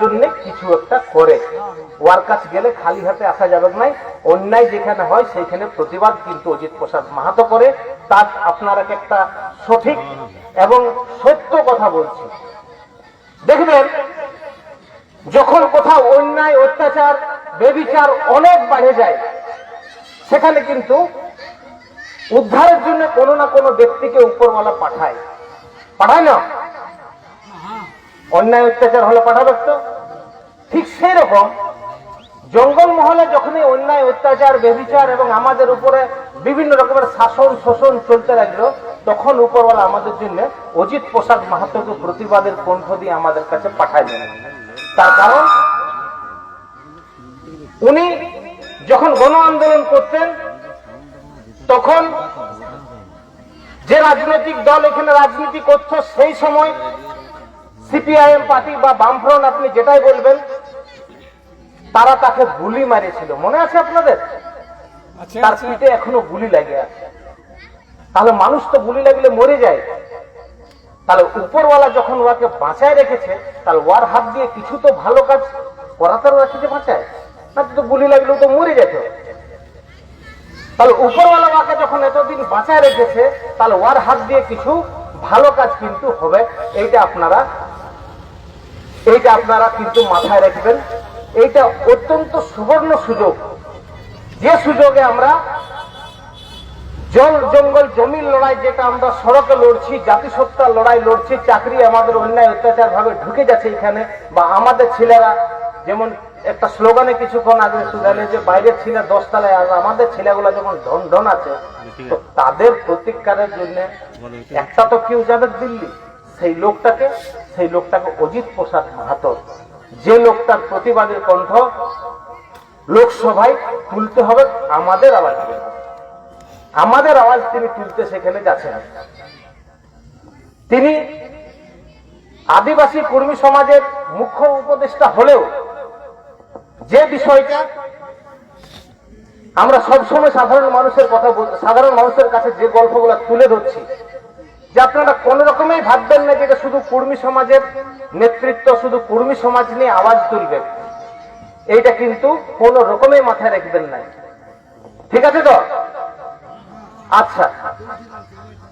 জন্য কিছু একটা করে। কাছে গেলে খালি হাতে আসা যাবে নাই অন্যায় যেখানে হয় সেইখানে প্রতিবাদ কিন্তু অজিত প্রসাদ মাহাতো করে। তার আপনারা একটা সঠিক এবং সত্য কথা বলছি দেখবেন, যখন কোথাও অন্যায়, অত্যাচার, বেবিচার অনেক বাড়ে যায়, সেখানে কিন্তু উদ্ধারের জন্য কোনো না কোনো ব্যক্তিকে উপরওয়ালা পাঠায়। পাঠায় না। অন্যায় অত্যাচার হলে পাঠাবে তো? ঠিক সেই রকম জঙ্গল মহলে যখনই অন্যায়, অত্যাচার বেবিচার এবং আমাদের উপরে বিভিন্ন রকমের শাসন, শোষণ চলতে লাগল, তখন উপরওয়ালা আমাদের জন্য অজিত প্রসাদ মাহাতোকে প্রতিবাদের কণ্ঠ দিয়ে আমাদের কাছে পাঠায় দেন তার কারণ, উনি যখন গণ আন্দোলন করতেন, তখন যে রাজনৈতিক দল এখানে রাজনীতি করত, সেই সময় সিপিআইএম পার্টি বা বামফ্রন্ট আপনি যেটাই বলবেন তারা তাকে গুলি মারিয়েছিল। মনে আছে আপনাদের? তার পিঠে এখনও গুলি লাগে আছে। তাহলে মানুষ তো গুলি লাগলে মরে যায়। তাহলে উপরওয়ালা যখন ওয়াকে বাঁচায় রেখেছে তাহলে ওয়ার হাত দিয়ে কিছু তো ভালো কাজ করাতে রাখিতে বাঁচায়। না তো গুলি লাগলেও তো মরে যেত। তাহলে উপরওয়ালা ওয়াকে যখন এতদিন বাঁচায় রেখেছে তাহলে ওয়ার হাত দিয়ে কিছু ভালো কাজ কিন্তু হবে। এইটা আপনারা এইটা আপনারা কিন্তু মাথায় রাখবেন। এইটা অত্যন্ত সুবর্ণ সুযোগ। যে সুযোগে আমরা জল জঙ্গল জমির লড়াই যেটা আমরা সড়কে লড়ছি জাতিসত্তার লড়াই লড়ছি চাকরি আমাদের অন্যায় অত্যাচার ভাবে ঢুকে যাচ্ছে এখানে বা আমাদের ছেলেরা যেমন একটা স্লোগানে কিছুক্ষণ আগে শুধালে যে বাইরের ছেলে দশ তলায় আর আমাদের ছেলেগুলো যখন ঢন ঢন আছে তো তাদের প্রতিকারের জন্য একটা তো কেউ যাবে দিল্লি সেই লোকটাকে সেই লোকটাকে অজিত প্রসাদ মাহাতো যে লোকটার প্রতিবাদের কণ্ঠ লোকসভায় তুলতে হবে, আমাদের আওয়াজ আমাদের আওয়াজ তিনি তুলতে সেখানে যাচ্ছেন। তিনি আদিবাসী কর্মী সমাজের মুখ্য উপদেষ্টা হলেও যে বিষয়টা আমরা সবসময় সাধারণ মানুষের কথা সাধারণ মানুষের কাছে যে গল্পগুলো তুলে ধরছি যে আপনারা কোন রকমেই ভাববেন না যে এটা শুধু কর্মী সমাজের নেতৃত্ব, শুধু কর্মী সমাজ নিয়ে আওয়াজ তুলবে এইটা কিন্তু কোন রকমেই মাথায় রাখবেন না। ঠিক আছে তো? আচ্ছা।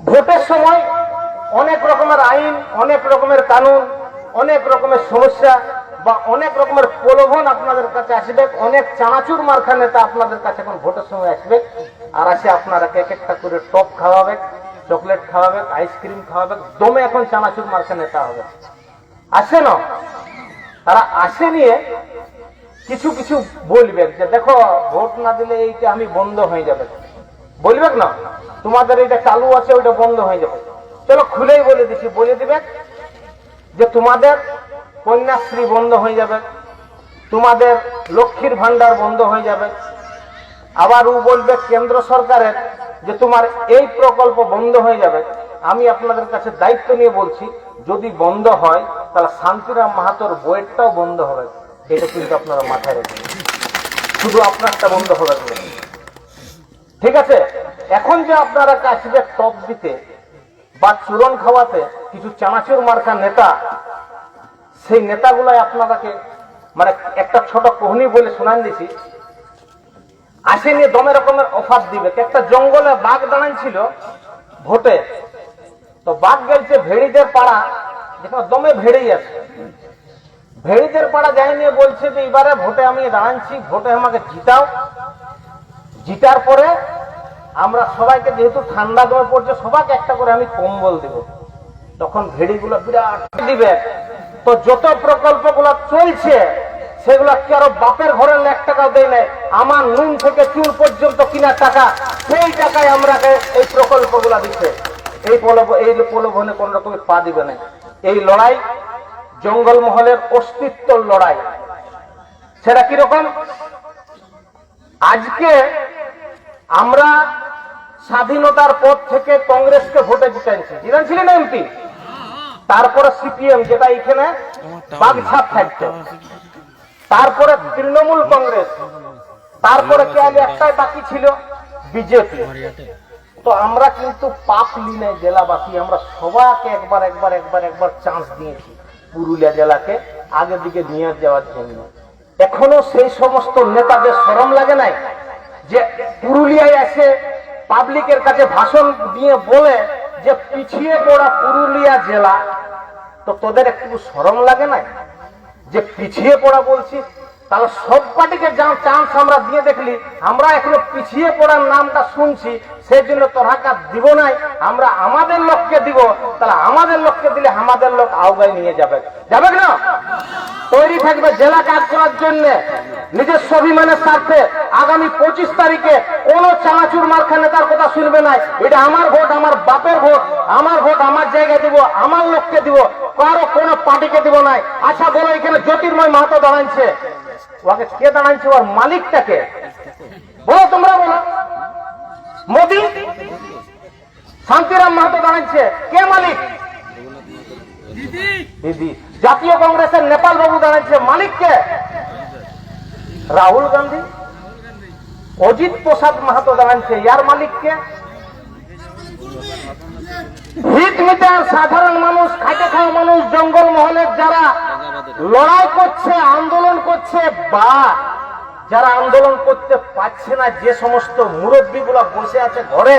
ভোটের সময় অনেক রকমের আইন, অনেক রকমের কানুন, অনেক রকমের সমস্যা বা অনেক রকমের প্রলোভন আপনাদের কাছে আসবে। অনেক চানাচুর মার্খা নেতা আপনাদের কাছে এখন ভোটের সময় আসবে। আর আসে আপনারা এক একটা করে টপ খাওয়াবে চকলেট খাওয়াবে, আইসক্রিম খাওয়াবে দমে এখন চানাচুর মার্খা নেতা হবে। আসে না? তারা আসে নিয়ে কিছু কিছু বলবে যে, দেখো, ভোট না দিলে এইটা আমি বন্ধ হয়ে যাবে। বলবে না? তোমাদের এটা চালু আছে, ওইটা বন্ধ হয়ে যাবে। চলো খুলেই বলে দিছি, বলে দিবে যে, তোমাদের কন্যাশ্রী বন্ধ হয়ে যাবে, তোমাদের লক্ষ্মীর ভান্ডার বন্ধ হয়ে যাবে। আবার ও বলবে কেন্দ্র সরকারের যে তোমার এই প্রকল্প বন্ধ হয়ে যাবে। আমি আপনাদের কাছে দায়িত্ব নিয়ে বলছি, যদি বন্ধ হয়, তাহলে শান্তিরাম মাহাতোর বইয়েরটাও বন্ধ হবে। এটা কিন্তু আপনারা মাথায় রাখবেন। শুধু আপনারটা বন্ধ হবে ঠিক আছে? এখন যে আপনারা কাশিদের টপ দিতে বা চূরণ খাওয়াতে কিছু চানাচুর মার্কা নেতা, সেই নেতাগুলাই আপনারাকে মানে একটা ছোট কোহনি বলে শোনান দিছি আসেনি, দমে রকমের অফার দিবে। একটা জঙ্গলে বাঘ দাঁড়ান ছিল, ভোটে। তো বাঘ গেছে ভেড়িদের পাড়া, যেখানে দমে ভেড়ি আছে। ভেড়িদের পাড়া যাই নিয়ে বলছে যে, এবারে ভোটে আমি দাঁড়াচ্ছি ভোটে আমাকে জিতাও। জিতার পরে আমরা সবাইকে যেহেতু ঠান্ডা দমে পড়ছে, সবাইকে একটা করে আমি কম্বল দেব। তখন ভেড়িগুলো বিরাট দিবে। তো যত প্রকল্পগুলো চলছে সেগুলো কারও বাপের ঘরের এক টাকাও দেয় নাই? আমার নুন থেকে চুল পর্যন্ত কিনা টাকা, সেই টাকায় আমরা এই প্রকল্পগুলো দিচ্ছে। এই এই প্রলোভনে কোন রকমের পা দিবে না। এই লড়াই, জঙ্গলমহলের অস্তিত্বর লড়াই। সেটা কীরকম আজকে আমরা স্বাধীনতার পর থেকে কংগ্রেসকে ভোটে জিতাইছি জিতাইছিলেন এমপি। তারপরে সিপিএম, যেটা এখানে বাগছাপ থাকতো। তারপরে তৃণমূল কংগ্রেস তারপরে কে আগে একটাই বাকি ছিল? বিজেপি। তো আমরা কিন্তু পাপ লিনে জেলাবাসী আমরা সবাইকে একবার একবার একবার একবার চান্স দিয়েছি পুরুলিয়া জেলাকে আগের দিকে নিয়ে যাওয়ার জন্য। এখনও সেই সমস্ত নেতাদের শরম লাগে নাই? যে পুরুলিয়ায় এসে পাবলিকের কাছে ভাষণ দিয়ে বলে যে পিছিয়ে পড়া পুরুলিয়া জেলা তো তোদের একটু শরম লাগে না যে পিছিয়ে পড়া বলছি, তাহলে সব পার্টিকে চান্স আমরা দিয়ে দেখলি, আমরা এখনও পিছিয়ে পড়ার নামটা শুনছি, সেই জন্য তোরাকা দিব নাই, আমরা আমাদের লোককে দিব, তাহলে আমাদের লোককে দিলে আমাদের লোক আওগায় নিয়ে যাবে। যাবে না তৈরি থাকবে জেলা কাজ করার জন্য। নিজের স্বাভিমানের স্বার্থে আগামী পঁচিশ তারিখে কোন চানাচুর মারখানে নেতার কথা শুনবে না। এটা আমার ভোট আমার বাপের ভোট আমার ভোট আমার জায়গায় দিব আমার লোককে দিব কারও কোন পার্টিকে দিব নাই আচ্ছা বলো এখানে জ্যোতির্ময় মাহাতো দাঁড়াইছে। ওকে কে দাঁড়াইছে? ওর মালিকটাকে। বলো তোমরা বলো। মোদি? শান্তিরাম মাহাতো দাঁড়াইছে। কে মালিক? দিদি। জাতীয় কংগ্রেসের নেপাল বাবু দাঁড়াচ্ছে মালিককে? রাহুল গান্ধী, অজিত প্রসাদ মাহাতো দাঁড়াচ্ছে ইয়ার মালিককে। হিট মিটার সাধারণ মানুষ, খাটে খাওয়া মানুষ, জঙ্গল মহলের যারা লড়াই করছে, আন্দোলন করছে, বা যারা আন্দোলন করতে পারছে না, যে সমস্ত মুরব্বী বসে আছে ঘরে,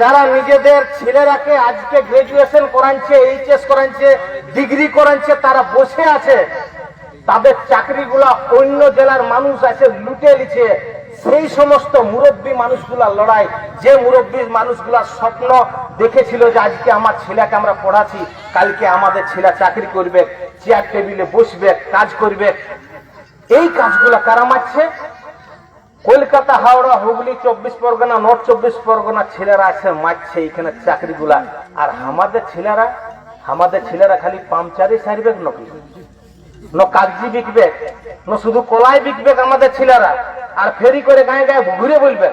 যারা নিজেদের ছেলেরাকে আজকে গ্রাজুয়েশন করাচ্ছে এইচএস করাচ্ছে ডিগ্রি করাচ্ছে তারা বসে আছে। তাদের চাকরিগুলা অন্য জেলার মানুষ আছে লুটে নিচ্ছে সেই সমস্ত মুরব্বী মানুষগুলা লড়াই, যে মুরব্বী মানুষগুলা স্বপ্ন দেখেছিল যে আজকে আমার ছেলেকে আমরা পড়াচ্ছি, কালকে আমাদের ছেলে চাকরি করবে চেয়ার টেবিলে বসবে, কাজ করবে। এই কাজগুলা কারা মারছে? কলকাতা, হাওড়া, হুগলি, চব্বিশ পরগনা, নর্থ চব্বিশ পরগনা ছেলেরা আছে মারছে এখানে চাকরিগুলা। আর আমাদের ছেলেরা আমাদের ছেলেরা খালি পামচারি সারবে নাকি? কাগজি বিকবে শুধু কলাই বিকবে আমাদের ছেলেরা, আর ফেরি করে গায়ে গায়ে ঘুরে বলবে,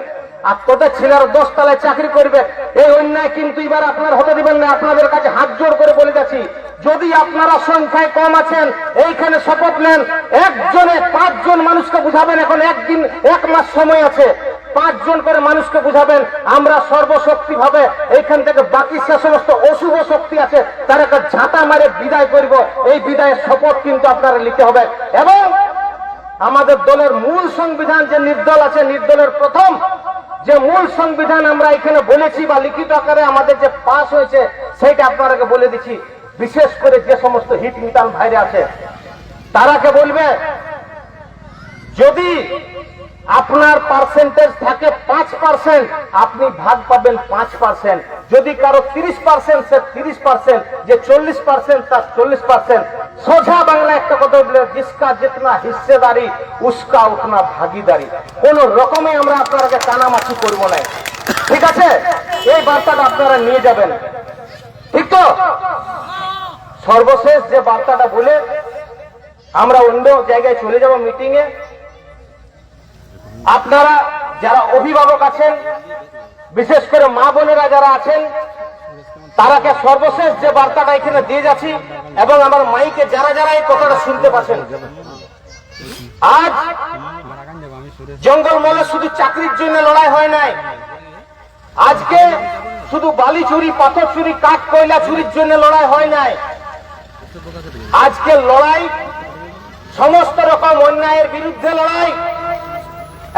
আর তোদের ছেলেরা দশ তলায় চাকরি করবে, এই অন্যায় কিন্তু এবার আপনার হতে দিবেন না, আপনাদের কাছে হাত জোড় করে বলে যাচ্ছি। যদি আপনারা সংখ্যায় কম আছেন, এইখানে শপথ নেন, একজনে পাঁচজন মানুষকে বুঝাবেন, এখন একদিন, এক মাস সময় আছে। পাঁচজন করে মানুষকে বুঝাবেন, আমরা সর্বশক্তি ভাবে এইখান থেকে বাকি সে সমস্ত অশুভ শক্তি আছে তারাকে ঝাঁটা মারে বিদায় করব। এই বিদায়ের শপথ কিন্তু আপনারা নিতে হবে। এবং আমাদের দলের মূল সংবিধান যে নির্দল আছে, নির্দলের প্রথম যে মূল সংবিধান আমরা এখানে বলেছি বা লিখিত আকারে আমাদের যে পাস হয়েছে, সেইটা আপনারাকে বলে দিচ্ছি। বিশেষ করে যে সমস্ত হিট মিটান ভাইরে আছে, তারাকে বলবে, যদি আপনার পার্সেন্টেজ থাকে পাঁচ পার্সেন্ট আপনি ভাগ পাবেন পাঁচ পার্সেন্ট যদি কারও তিরিশ পার্সেন্ট সে তিরিশ পার্সেন্ট যে চল্লিশ পার্সেন্ট তার চল্লিশ পার্সেন্ট সোজা বাংলা একটা কথা বলে, জিসকা জিতনা হিস্সেদারি উস্কা উঠনা ভাগিদারি। কোন রকমে আমরা আপনারাকে কানামাছি করব না। ঠিক আছে? এই বার্তাটা আপনারা নিয়ে যাবেন। ঠিক তো? সর্বশেষ যে বার্তাটা বলে, আমরা অন্য জায়গায় চলে যাব মিটিং এ আপনারা যারা অভিভাবক আছেন, বিশেষ করে মা বোনেরা যারা আছেন, তারাকে সর্বশেষ যে বার্তাটা এখানে দিয়ে যাচ্ছি এবং আমার মাইকে যারা যারা এই কথাটা শুনতে পাচ্ছেন, আজ জঙ্গলমহলে শুধু চাকরির জন্য লড়াই হয় নাই, আজকে শুধু বালি চুরি, পাথর চুরি, কাঠ, কয়লা চুরির জন্য লড়াই হয় নাই। আজকে লড়াই সমস্ত রকম অন্যায়ের বিরুদ্ধে লড়াই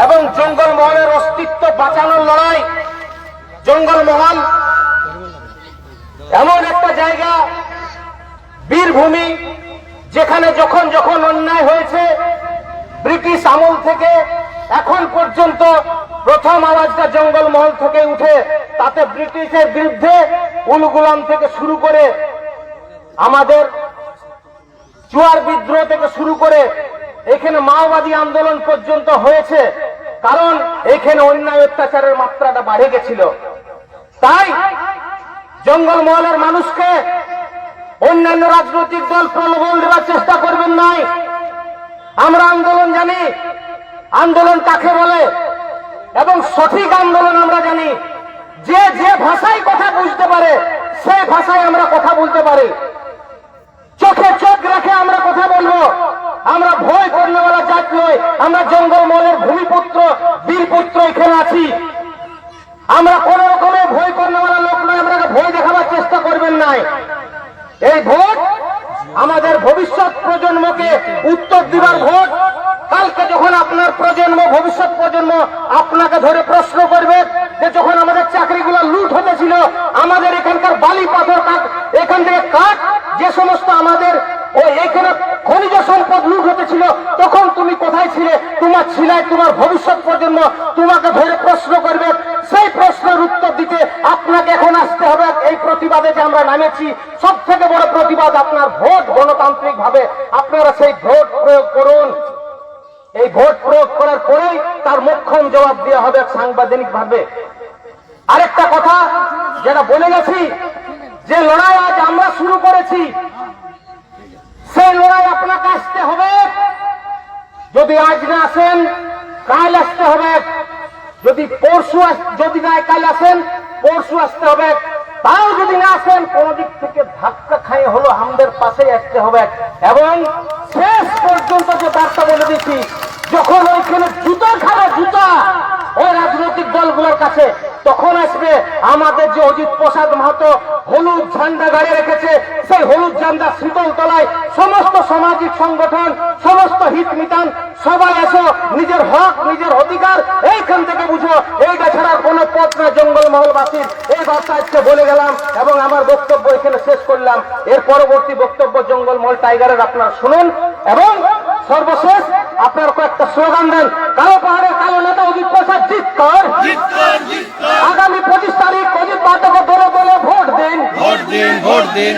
এবং জঙ্গলমহলের অস্তিত্ব বাঁচানোর লড়াই জঙ্গলমহল এমন একটা জায়গা, বীরভূমি, যেখানে যখন যখন অন্যায় হয়েছে, ব্রিটিশ আমল থেকে এখন পর্যন্ত প্রথম আওয়াজটা জঙ্গলমহল থেকে উঠে, তাতে ব্রিটিশের বিরুদ্ধে উলগুলাম থেকে শুরু করে আমাদের চুয়ার বিদ্রোহ থেকে শুরু করে, এখানে মাওবাদী আন্দোলন পর্যন্ত হয়েছে। কারণ এখানে অন্যায় অত্যাচারের মাত্রাটা বাড়ে গেছিল। তাই জঙ্গলমহলের মানুষকে অন্যান্য রাজনৈতিক দল প্রলোভন দেওয়ার চেষ্টা করবেন নাই। আমরা আন্দোলন জানি, আন্দোলন কাকে বলে, এবং সঠিক আন্দোলন আমরা জানি। যে যে ভাষায় কথা বুঝতে পারে, সেই ভাষায় আমরা কথা বলতে পারি। চোখে চোখ রেখে আমরা কথা বলব। আমরা ভয় করলেওয়ালা জাত নয় আমরা জঙ্গলমহলের ভূমিপুত্র, বীরপুত্র এখানে আছি। আমরা কোন রকমের ভয় করলেওয়ালা লোক নয় আমরা ভয় দেখাবার চেষ্টা করবেন নাই। এই ভোট আমাদের ভবিষ্যৎ প্রজন্মকে উত্তর দিবার ভোট। কালকে যখন আপনার প্রজন্ম, ভবিষ্যৎ প্রজন্ম আপনাকে ধরে প্রশ্ন করবে যে যখন আমাদের চাকরিগুলো লুট হতেছিল, আমাদের এখানকার বালি পাথর কাঠ এখান থেকে কাঠ যে সমস্ত আমাদের ও এখানে খনিজ সম্পদ লুট হতেছিল, তখন তুমি কোথায় ছিলে? তোমার ছিলাই তোমার ভবিষ্যৎ প্রজন্ম তোমাকে ধরে প্রশ্ন করবে। সেই প্রশ্নের উত্তর দিতে আপনাকে এখন আসতে হবে। এই প্রতিবাদে যে আমরা নামেছি সব থেকে বড় প্রতিবাদ আপনার ভোট গণতান্ত্রিক ভাবে আপনারা সেই ভোট প্রয়োগ করুন। এই ভোট প্রয়োগ করার পরেই তার মোক্ষম জবাব দেওয়া হবে সাংবিধানিক ভাবে আরেকটা কথা, যেটা বলে গেছি যে লড়াই আজ আমরা শুরু করেছি, সেই লড়াই আপনাকে আসতে হবে। যদি আজ না আসেন, কাল আসতে হবে। যদি পরশু যদি না, কাল আসেন, পরশু আসতে হবে। তাও যদি না আসেন, কোন দিক থেকে ধাক্কা খাইয়ে হলো আমাদের পাশেই আসতে হবে। এবং শেষ পর্যন্ত যে বার্তা বলে দিচ্ছি, যখন ওইখানে জুতা খাবে জুতা, ওই রাজনৈতিক দলগুলোর কাছে তখন আসবে আমাদের যে অজিত প্রসাদ মাহাতো হলুদ ঝান্ডা গাড়ি রেখেছে, সেই হলুদ ঝান্ডা শীতল তলায় সমস্ত সামাজিক সংগঠন, সমস্ত হিত মিটান, সবাই এসো নিজের হক, নিজের অধিকার, এইখান থেকে বুঝো, এইটা ছাড়া কোনো পথ না জঙ্গলমহলবাসীর এই বার্তা আজকে বলে গেলাম এবং আমার বক্তব্য এখানে শেষ করলাম। এর পরবর্তী বক্তব্য জঙ্গলমহল টাইগারের, আপনারা শুনুন এবং সর্বশেষ আপনার কয়েকটা স্লোগান দেন। কালো পাহাড়ের প্রসাদ জিত আগামী পঁচিশ তারিখ অজিত পাঠকে দলে দলে ভোট দিন। ভোট দিন ভোট দিন।